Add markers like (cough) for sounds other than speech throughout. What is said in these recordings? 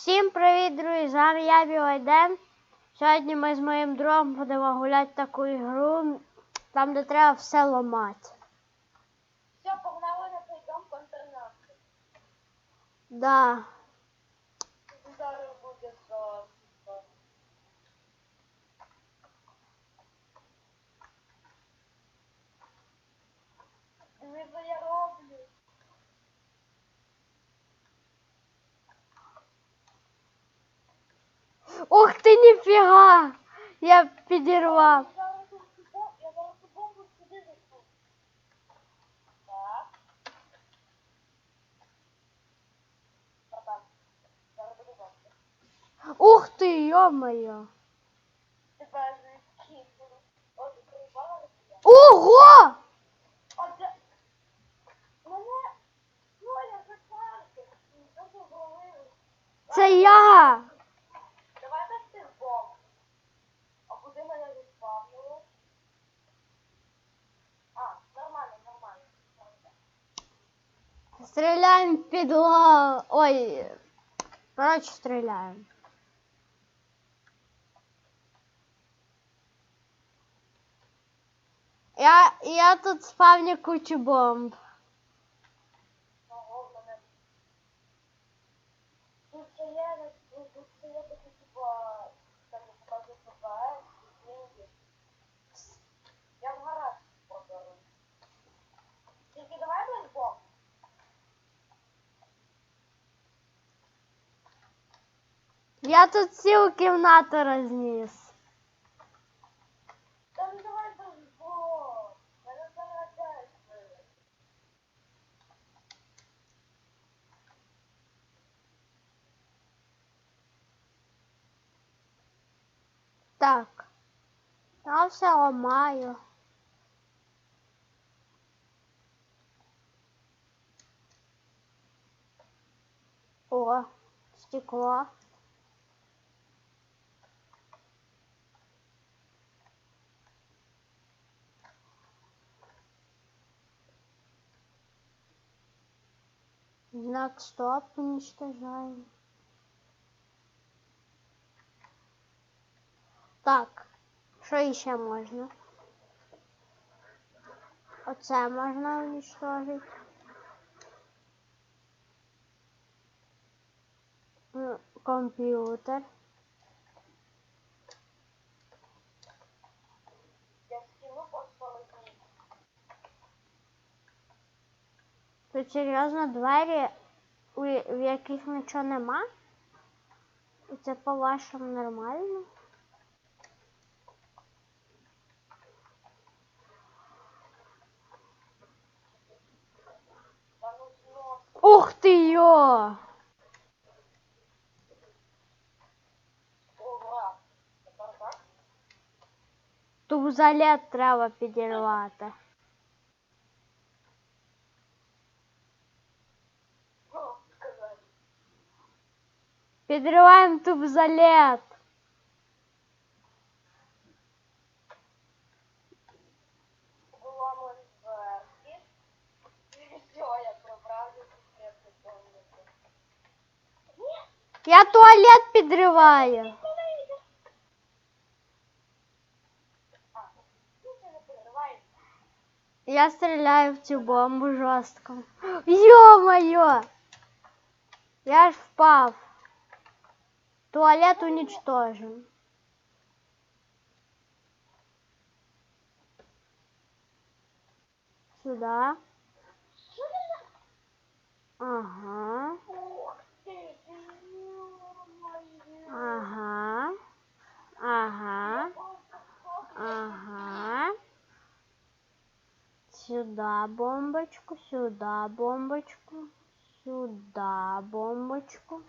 Всім привіт, друзі! Зараз я Білайден. Сьогодні ми з моїм другом будемо гуляти таку ігру, там де треба все ламати. Все, погнали на цей дом контрнації. Да. Зараз буде сонце. Дивіться, я ніфіга! Я підірвав. Я зараз тут бом- я зараз ту бомбу сюди засуну. Так. Братан, зараз буде бомба. Ух ти, йо-моє. Стріляємо в підлогу. Ой. Коротше, стріляємо. Я, я тут спавню кучу бомб. Ого, мене... Тут ще є, ну, тут ще Я тут цілу кімнату розніс. Та ну давай без бомб. Мене зарадається. Так. Я все ламаю. О, стекло. Знак стоп уничтожаем. Так, що ще можна? Оце можна уничтожити. М, Комп'ютер. Тут серйозно двері, у яких нічого нема? Це по-вашому нормально? Ух ти йо! Так? Тубзалет треба підірвати. Підриваємо тубзалет. Виламуємо зверхи. І все, я проправлю секретну комнату. Ні, Я туалет підриваю. не вийде. А, ну це не переривай. Я стріляю в цю бомбу жорстко. (gasps) Ё-моё! Я ж впав. Туалет уничтожен. Сюда. Ага. Ага. Ага. Ага. Сюда бомбочку, сюда бомбочку, сюда бомбочку,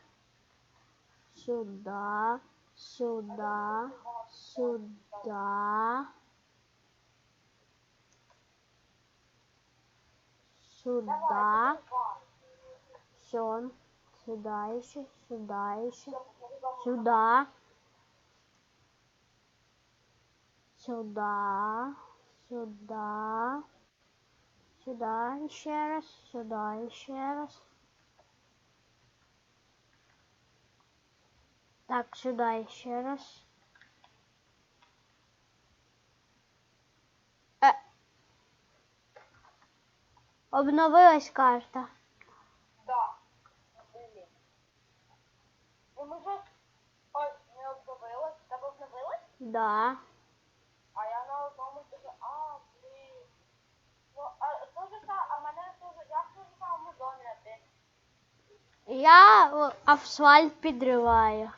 сюда, сюда, сюда, сюда, все, сюда еще, сюда еще, сюда, сюда, сюда, сюда еще раз, сюда еще раз. Так, сюди ще раз. Е. Обновилась карта. Да. Блін. Ну ми же... Ой, не обновилась. Тебе обновилась? Да. А я на одному таки... А, блін. Ну, а то же та, а мене теж... Я в тому самому домі, а ти? Я о, асфальт підриваю.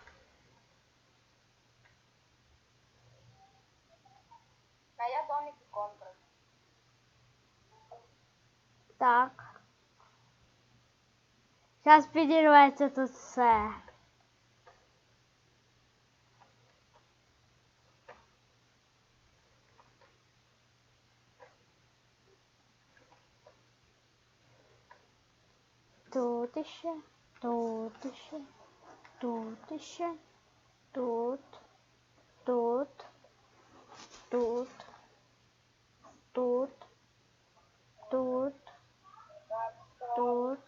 Так. Зараз підірветься тут все. Тут іще, тут іще, тут іще, тут, тут, тут, тут, тут, Так, Тут.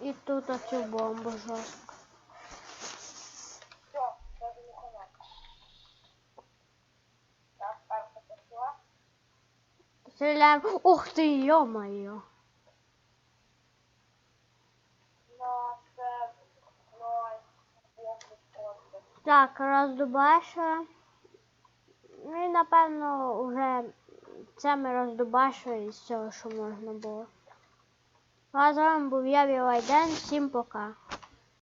І тут оцю бомбу жорстко. Стріляємо. Ух ти, йо-моє. Так, роздубашуємо. Ну і напевно вже це ми роздубашили з цього, що можна було. А з вами був я Вілайден. Всім.